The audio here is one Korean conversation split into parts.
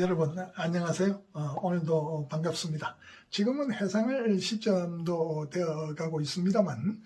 여러분 안녕하세요. 어, 오늘도 반갑습니다. 지금은 해상할 시점도 되어 가고 있습니다만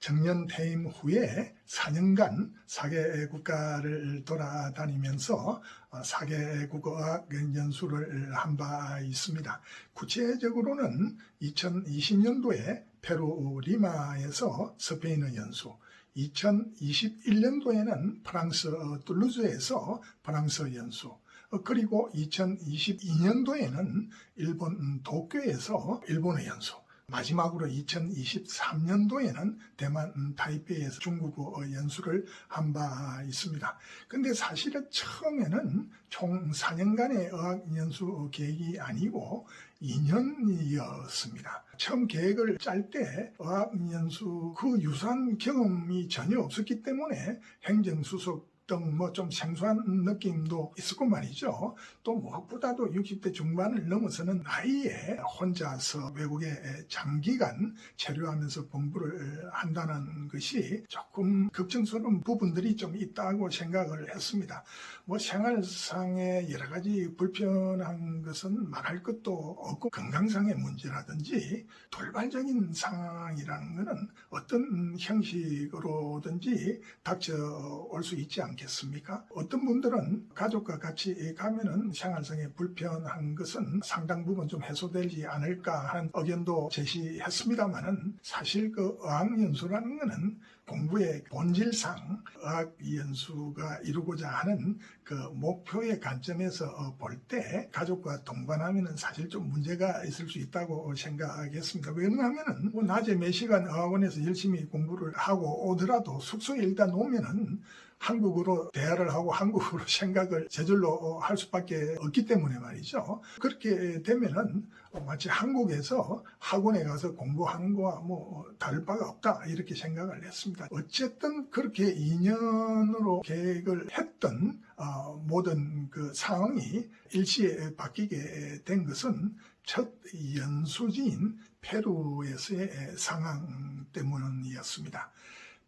정년 퇴임 후에 4년간 4개 국가를 돌아다니면서 4개 국어학 연수를 한 바 있습니다. 구체적으로는 2020년도에 페루 리마에서 스페인어 연수, 2021년도에는 프랑스 툴루즈에서 프랑스 연수, 어, 그리고 2022년도에는 일본 도쿄에서 일본어 연수, 마지막으로 2023년도에는 대만 타이페이에서 중국어 연수를 한 바 있습니다. 근데 사실은 처음에는 총 4년간의 어학 연수 계획이 아니고 2년이었습니다. 처음 계획을 짤 때 어학 연수 그 유사한 경험이 전혀 없었기 때문에 행정수석 등뭐좀 생소한 느낌도 있었고 말이죠. 또 무엇보다도 60대 중반을 넘어서는 나이에 혼자서 외국에 장기간 체류하면서 공부를 한다는 것이 조금 걱정스러운 부분들이 좀 있다고 생각을 했습니다. 뭐 생활상의 여러 가지 불편한 것은 말할 것도 없고 건강상의 문제라든지 돌발적인 상황이라는 것은 어떤 형식으로든지 닥쳐올 수 있지 않겠습니까? 어떤 분들은 가족과 같이 가면은 생활상의 불편한 것은 상당 부분 좀 해소되지 않을까 하는 의견도 제시했습니다만은 사실 그 어학연수라는 것은 공부의 본질상 어학 연수가 이루고자 하는 그 목표의 관점에서 볼 때 가족과 동반하면은 사실 좀 문제가 있을 수 있다고 생각하겠습니다. 왜냐하면은 뭐 낮에 몇 시간 어학원에서 열심히 공부를 하고 오더라도 숙소에 일단 오면은 한국어로 대화를 하고 한국어로 생각을 저절로 할 수밖에 없기 때문에 말이죠. 그렇게 되면은 마치 한국에서 학원에 가서 공부하는 거와 뭐 다를 바가 없다 이렇게 생각을 했습니다. 어쨌든 그렇게 2년으로 계획을 했던 어, 모든 그 상황이 일시에 바뀌게 된 것은 첫 연수지인 페루에서의 상황 때문이었습니다.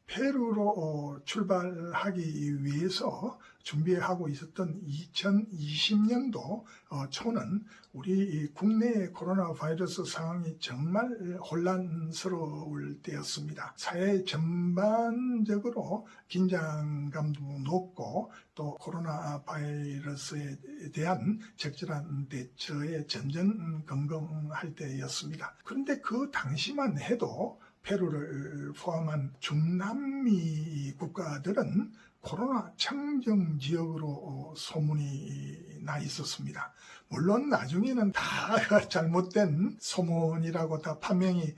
페루로 출발하기 위해서 준비하고 있었던 2020년도 어, 초는 우리 국내의 코로나 바이러스 상황이 정말 혼란스러울 때였습니다. 사회 전반적으로 긴장감도 높고 또 코로나 바이러스에 대한 적절한 대처에 전전긍긍할 때였습니다. 그런데 그 당시만 해도 페루를 포함한 중남미 국가들은 코로나 청정 지역으로 소문이 나 있었습니다. 물론 나중에는 다 잘못된 소문이라고 다 판명이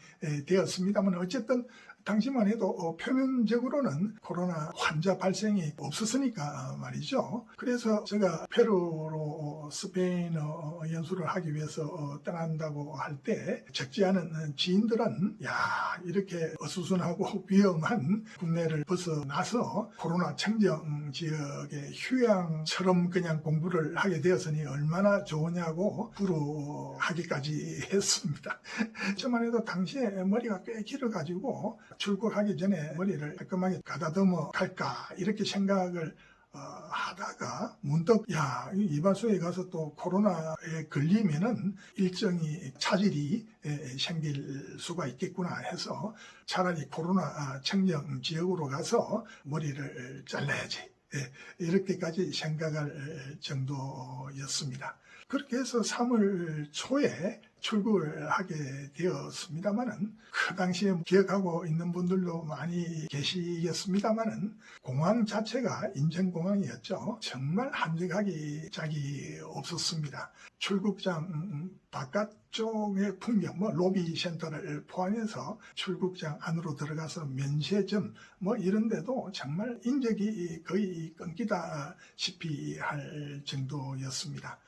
되었습니다만 어쨌든 당시만 해도 어, 표면적으로는 코로나 환자 발생이 없었으니까 말이죠. 그래서 제가 페루로 스페인어 연수를 하기 위해서 어, 떠난다고 할 때 적지 않은 지인들은 야 이렇게 어수선하고 위험한 국내를 벗어나서 코로나 청정 지역의 휴양처럼 그냥 공부를 하게 되었으니 얼마나 좋으냐고 부러하기까지 했습니다. 저만 해도 당시에 머리가 꽤 길어가지고 출국하기 전에 머리를 깔끔하게 가다듬어 갈까 이렇게 생각을 어, 하다가 문득 야 이발소에 가서 또 코로나에 걸리면은 일정이 차질이 에, 생길 수가 있겠구나 해서 차라리 코로나 청정 지역으로 가서 머리를 잘라야지 예, 이렇게까지 생각할 정도였습니다. 그렇게 해서 3월 초에 출국을 하게 되었습니다만은 그 당시에 기억하고 있는 분들도 많이 계시겠습니다만은 공항 자체가 인천공항이었죠. 정말 한적하기 짝이 없었습니다. 출국장 바깥쪽의 풍경, 뭐 로비 센터를 포함해서 출국장 안으로 들어가서 면세점 뭐 이런데도 정말 인적이 거의 끊기다시피 할 정도였습니다.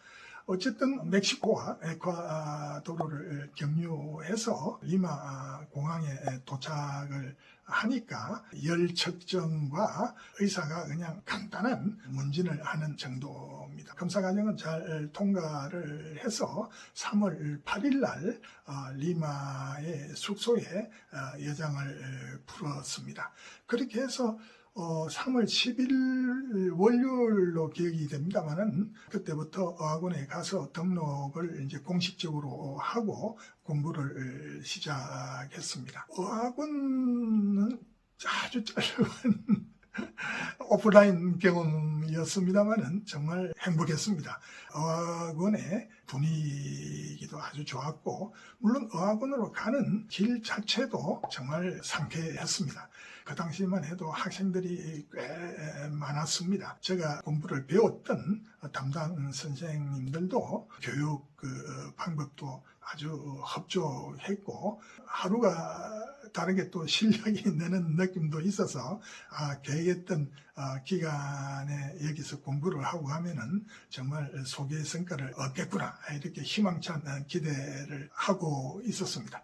어쨌든 멕시코와 에콰도르를 경유해서 리마 공항에 도착을 하니까 열 측정과 의사가 그냥 간단한 문진을 하는 정도입니다. 검사 과정은 잘 통과를 해서 3월 8일 날 어, 리마의 숙소에 어, 여장을 풀었습니다. 그렇게 해서 어, 3월 10일 월요일로 기억이 됩니다만은 그때부터 어학원에 가서 등록을 이제 공식적으로 하고 공부를 시작했습니다. 어학원은 아주 짧은 오프라인 경험이었습니다만은 정말 행복했습니다. 어학원의 분위기도 아주 좋았고 물론 어학원으로 가는 길 자체도 정말 상쾌했습니다. 그 당시만 해도 학생들이 꽤 많았습니다. 제가 공부를 배웠던 담당 선생님들도 교육 그 방법도 아주 흡족했고 하루가 다르게 또 실력이 느는 느낌도 있어서 아, 계획했던 아, 기간에 여기서 공부를 하고 하면은 정말 소개의 성과를 얻겠구나 이렇게 희망찬 기대를 하고 있었습니다.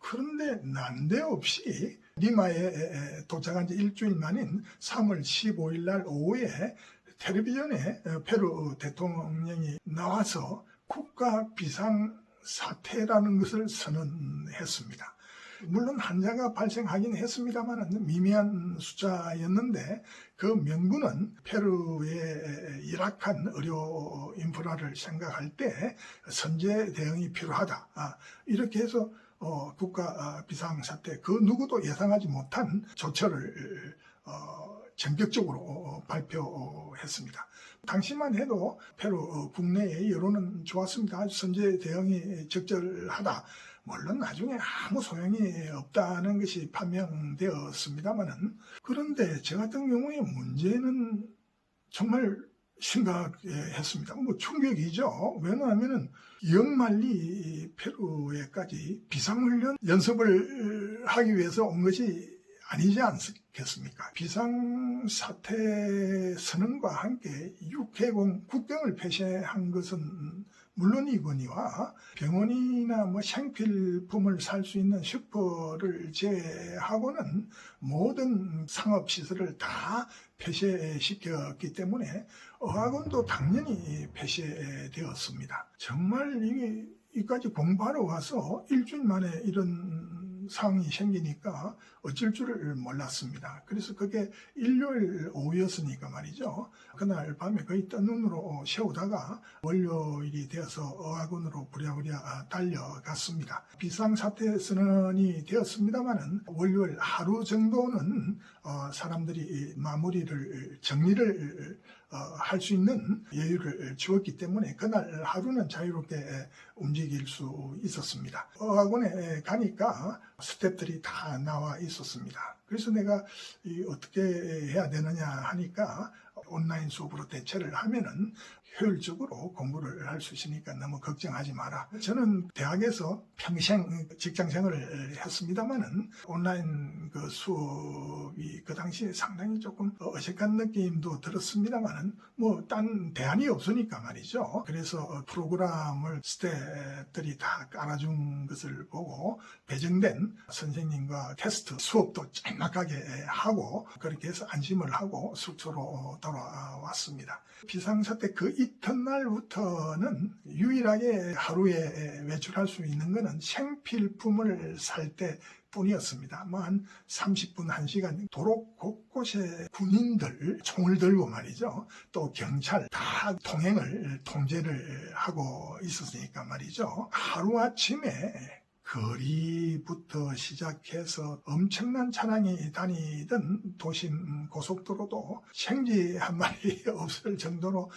그런데 난데없이 리마에 도착한 지 일주일 만인 3월 15일 날 오후에 텔레비전에 페루 대통령이 나와서 국가 비상 사태라는 것을 선언했습니다. 물론 환자가 발생하긴 했습니다만 미미한 숫자였는데 그 명분은 페루의 열악한 의료 인프라를 생각할 때 선제 대응이 필요하다. 아, 이렇게 해서 어, 국가 비상사태 그 누구도 예상하지 못한 조처를 어, 전격적으로 발표했습니다. 당시만 해도 페루 국내의 여론은 좋았습니다. 선제 대응이 적절하다. 물론 나중에 아무 소용이 없다는 것이 판명되었습니다만은 그런데 저 같은 경우에 문제는 정말 심각했습니다. 뭐 충격이죠. 왜냐하면은 영만리 페루에까지 비상훈련 연습을 하기 위해서 온 것이 아니지 않겠습니까? 비상사태 선언과 함께 육해공 국경을 폐쇄한 것은 물론이거니와 병원이나 뭐 생필품을 살 수 있는 슈퍼를 제외하고는 모든 상업시설을 다 폐쇄시켰기 때문에 어학원도 당연히 폐쇄되었습니다. 정말 이게 이까지 공부하러 와서 일주일 만에 이런 상황이 생기니까 어쩔 줄을 몰랐습니다. 그래서 그게 일요일 오후였으니까 말이죠. 그날 밤에 거의 뜬 눈으로 세우다가 월요일이 되어서 어학원으로 부랴부랴 달려갔습니다. 비상사태 선언이 되었습니다마는 월요일 하루 정도는 어, 사람들이 마무리를 정리를 어, 할수 있는 여유를 주었기 때문에 그날 하루는 자유롭게 움직일 수 있었습니다. 어학원에 가니까 스탭들이 다 나와 있 었습니다. 그래서 내가 어떻게 해야 되느냐 하니까 온라인 수업으로 대체를 하면은 효율적으로 공부를 할 수 있으니까 너무 걱정하지 마라. 저는 대학에서 평생 직장 생활을 했습니다만은 온라인 그 수업이 그 당시에 상당히 조금 어색한 느낌도 들었습니다만은 뭐 딴 대안이 없으니까 말이죠. 그래서 프로그램을 스태프들이 다 깔아준 것을 보고 배정된 선생님과 테스트 수업도 짤막하게 하고 그렇게 해서 안심을 하고 숙소로 돌아왔습니다. 비상사태 그 이튿날부터는 유일하게 하루에 외출할 수 있는 것은 생필품을 살 때 뿐이었습니다. 뭐 한 30분, 1시간 도로 곳곳에 군인들 총을 들고 말이죠. 또 경찰 다 통행을 통제를 하고 있었으니까 말이죠. 하루아침에 거리부터 시작해서 엄청난 차량이 다니던 도심 고속도로도 생쥐 한 마리 없을 정도로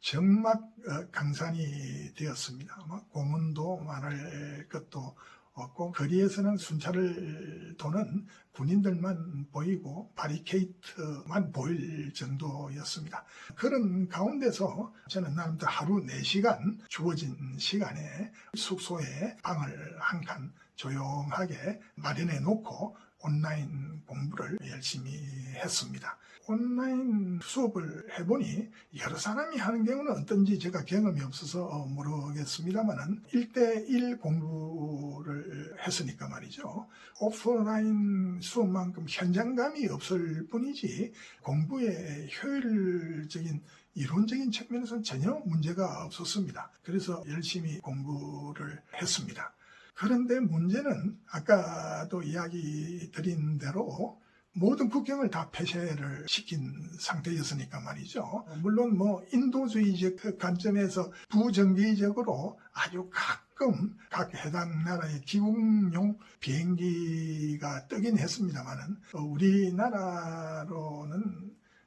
정막 어, 강산이 되었습니다. 공원도 말할 것도 없고 거리에서는 순찰을 도는 군인들만 보이고 바리케이트만 보일 정도였습니다. 그런 가운데서 저는 나름대로 하루 4시간 주어진 시간에 숙소에 방을 한 칸 조용하게 마련해 놓고 온라인 공부를 열심히 했습니다. 온라인 수업을 해보니 여러 사람이 하는 경우는 어떤지 제가 경험이 없어서 모르겠습니다만은 1대1 공부를 했으니까 말이죠. 오프라인 수업만큼 현장감이 없을 뿐이지 공부의 효율적인 이론적인 측면에서는 전혀 문제가 없었습니다. 그래서 열심히 공부를 했습니다. 그런데 문제는 아까도 이야기 드린 대로 모든 국경을 다 폐쇄를 시킨 상태였으니까 말이죠. 물론 뭐 인도주의적 그 관점에서 부정기적으로 아주 가끔 각 해당 나라의 기국용 비행기가 뜨긴 했습니다만은 우리나라로는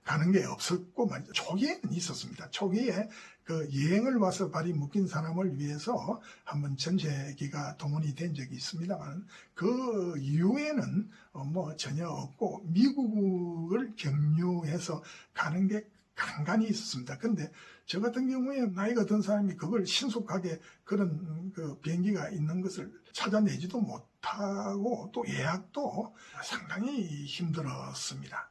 가는 게 없었고. 초기에는 있었습니다. 초기에 그 여행을 와서 발이 묶인 사람을 위해서 한번 전세기가 동원이 된 적이 있습니다만 그 이후에는 어, 뭐 전혀 없고 미국을 경유해서 가는 게 간간히 있었습니다. 근데 저 같은 경우에 나이가 든 사람이 그걸 신속하게 그런 그 비행기가 있는 것을 찾아내지도 못하고 또 예약도 상당히 힘들었습니다.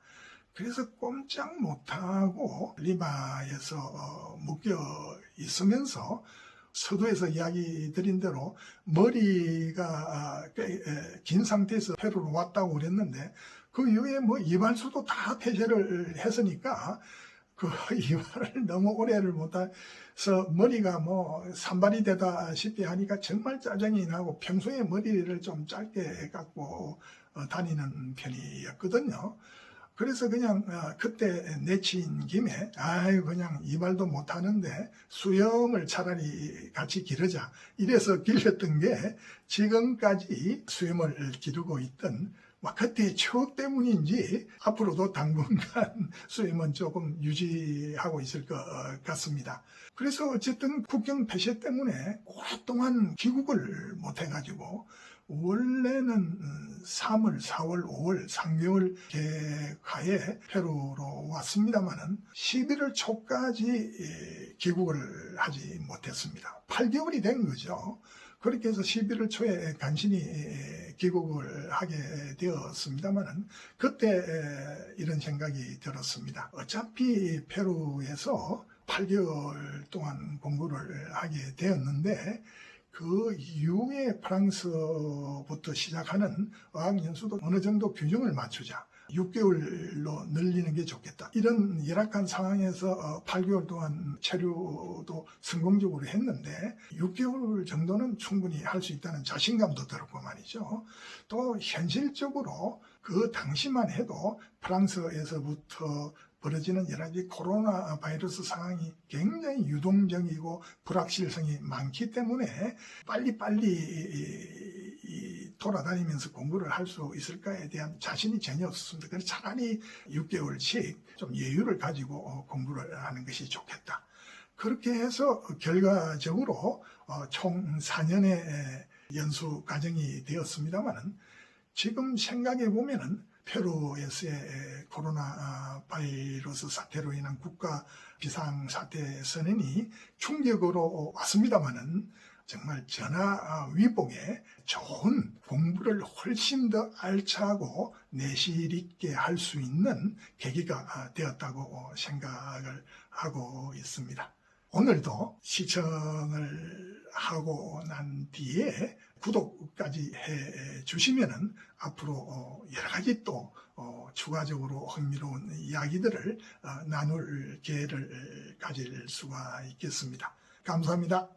그래서 꼼짝 못하고 리마에서 어, 묶여 있으면서 서두에서 이야기 드린 대로 머리가 꽤 에, 긴 상태에서 페루로 왔다고 그랬는데 그 이후에 뭐 이발소도 다 폐쇄를 했으니까 그 이발을 너무 오래를 못해서 머리가 뭐 산발이 되다시피 하니까 정말 짜증이 나고 평소에 머리를 좀 짧게 갖고 어, 다니는 편이었거든요. 그래서 그냥 어, 그때 내친 김에 아유 그냥 이발도 못하는데 수염을 차라리 같이 기르자 이래서 길렀던 게 지금까지 수염을 기르고 있던 막 그때의 추억 때문인지 앞으로도 당분간 수염은 조금 유지하고 있을 것 같습니다. 그래서 어쨌든 국경 폐쇄 때문에 오랫동안 귀국을 못해가지고 원래는 3월, 4월, 5월, 3개월 계획하에 페루로 왔습니다마는 11월 초까지 귀국을 하지 못했습니다. 8개월이 된 거죠. 그렇게 해서 11월 초에 간신히 귀국을 하게 되었습니다만은 그때 이런 생각이 들었습니다. 어차피 페루에서 8개월 동안 공부를 하게 되었는데 그 이후에 프랑스부터 시작하는 어학연수도 어느 정도 균형을 맞추자. 6개월로 늘리는 게 좋겠다. 이런 열악한 상황에서 8개월 동안 체류도 성공적으로 했는데 6개월 정도는 충분히 할 수 있다는 자신감도 들었고 말이죠. 또 현실적으로 그 당시만 해도 프랑스에서부터 벌어지는 여러 가지 코로나 바이러스 상황이 굉장히 유동적이고 불확실성이 많기 때문에 빨리빨리 돌아다니면서 공부를 할 수 있을까에 대한 자신이 전혀 없었습니다. 그래서 차라리 6개월씩 좀 여유를 가지고 공부를 하는 것이 좋겠다. 그렇게 해서 결과적으로 어, 총 4년의 연수 과정이 되었습니다만은 지금 생각해 보면은 페루에서의 코로나 바이러스 사태로 인한 국가 비상 사태 선언이 충격으로 왔습니다만은 정말 전화 위복에 좋은 공부를 훨씬 더 알차고 내실 있게 할 수 있는 계기가 되었다고 생각을 하고 있습니다. 오늘도 시청을 하고 난 뒤에 구독까지 해 주시면은 앞으로 여러 가지 또 어, 추가적으로 흥미로운 이야기들을 어, 나눌 기회를 가질 수가 있겠습니다. 감사합니다.